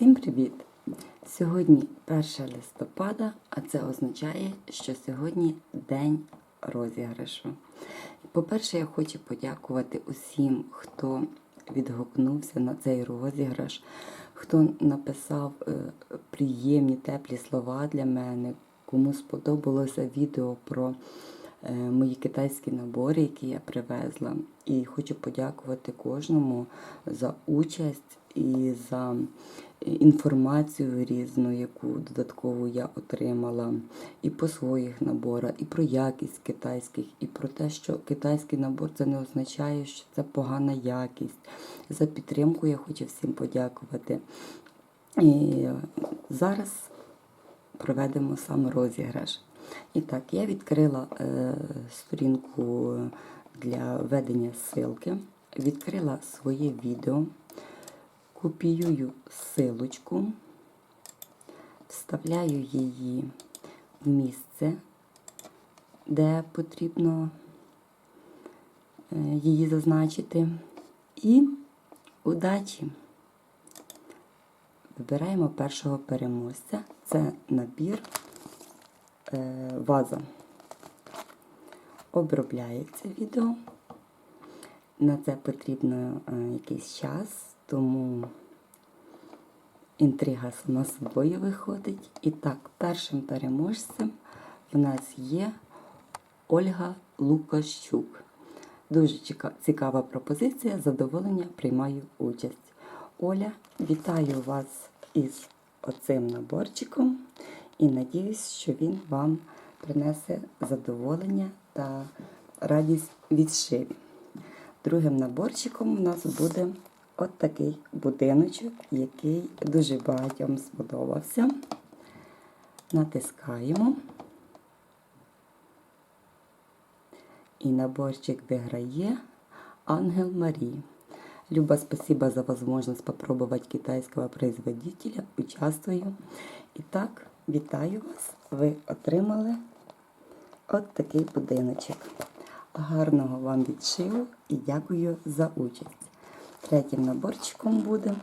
Всім привіт! Сьогодні 1 листопада, а це означає, що сьогодні день розіграшу. По-перше, я хочу подякувати усім, хто відгукнувся на цей розіграш, хто написав е, приємні, теплі слова для мене, кому сподобалося відео про е, мої китайські набори, які я привезла. І хочу подякувати кожному за участь і за інформацію різну, яку додаткову я отримала, і по своїх наборах, і про якість китайських, і про те, що китайський набор це не означає, що це погана якість. За підтримку я хочу всім подякувати. І зараз проведемо сам розіграш. І так, я відкрила е, сторінку для ведення ссылки, відкрила своє відео, копіюю силочку, вставляю її в місце, де потрібно е, її зазначити. І удачі! Вибираємо першого переможця. Це набір е, ваза. Обробляється відео. На це потрібно е, якийсь час, тому інтрига сама собою виходить. І так, першим переможцем в нас є Ольга Лукащук. Дуже цікава пропозиція. Задоволення приймаю участь. Оля, вітаю вас із оцим наборчиком і надіюсь, що він вам принесе задоволення та радість від шиві. Другим наборчиком у нас буде от такий будиночок, який дуже багатьом сподобався. Натискаємо. И наборчик виграє Ангел Мари. Люба, спасибо за возможность попробовать китайского производителя. Участвую. І так, вітаю вас. Ви отримали от такий будиночок. Гарного вам відшиву і дякую за участь. Третім наборчиком буде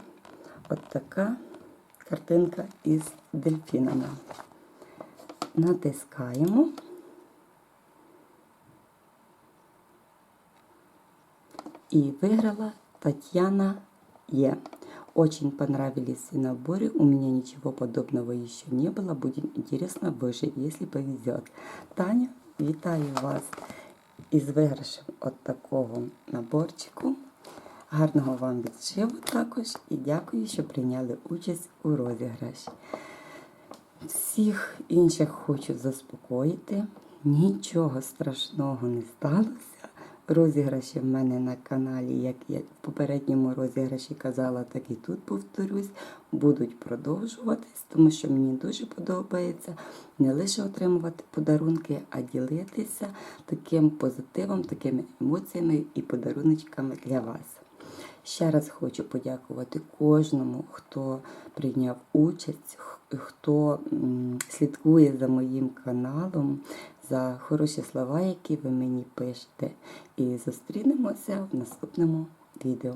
от така картинка із дельфінами. Натискаємо. И выиграла Татьяна Е. Очень понравились все наборы. У меня ничего подобного еще не было. Будет интересно выжить, если повезет. Таня, вітаю вас із виграшем от такого наборчику. Гарного вам відшиву також і дякую, що прийняли участь у розіграші. Всіх інших хочу заспокоїти. Нічого страшного не сталося. Розіграші в мене на каналі, як я в попередньому розіграші казала, так і тут повторюсь, будуть продовжуватись, тому що мені дуже подобається не лише отримувати подарунки, а ділитися таким позитивом, такими емоціями і подаруночками для вас. Ще раз хочу подякувати кожному, хто прийняв участь, хто слідкує за моїм каналом, за хороші слова, які ви мені пишете. І зустрінемося в наступному відео.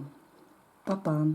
Па-па!